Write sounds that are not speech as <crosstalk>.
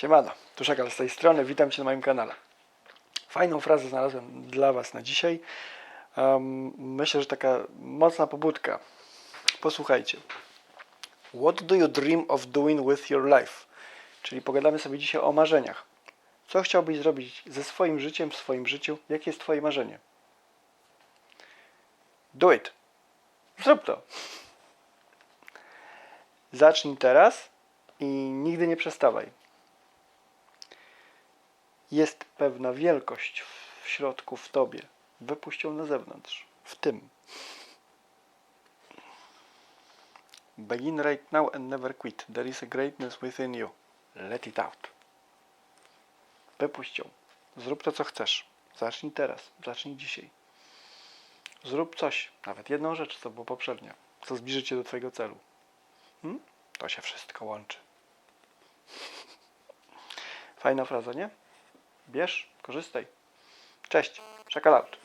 Siemano, tu Szakal z tej strony, witam Cię na moim kanale. Fajną frazę znalazłem dla Was na dzisiaj. Em, myślę, że taka mocna pobudka. Posłuchajcie. What do you dream of doing with your life? Czyli pogadamy sobie dzisiaj o marzeniach. Co chciałbyś zrobić ze swoim życiem, w swoim życiu? Jakie jest Twoje marzenie? Do it. Zrób to. Zacznij teraz i nigdy nie przestawaj. Jest pewna wielkość w środku, w tobie. Wypuść ją na zewnątrz. W tym. Begin right now and never quit. There is a greatness within you. Let it out. Wypuść ją. Zrób to, co chcesz. Zacznij teraz. Zacznij dzisiaj. Zrób coś, nawet jedną rzecz, co było poprzednio, co zbliży cię do twojego celu. Hmm? To się wszystko łączy. <laughs> Fajna fraza, nie? Bierz, korzystaj. Cześć, check out.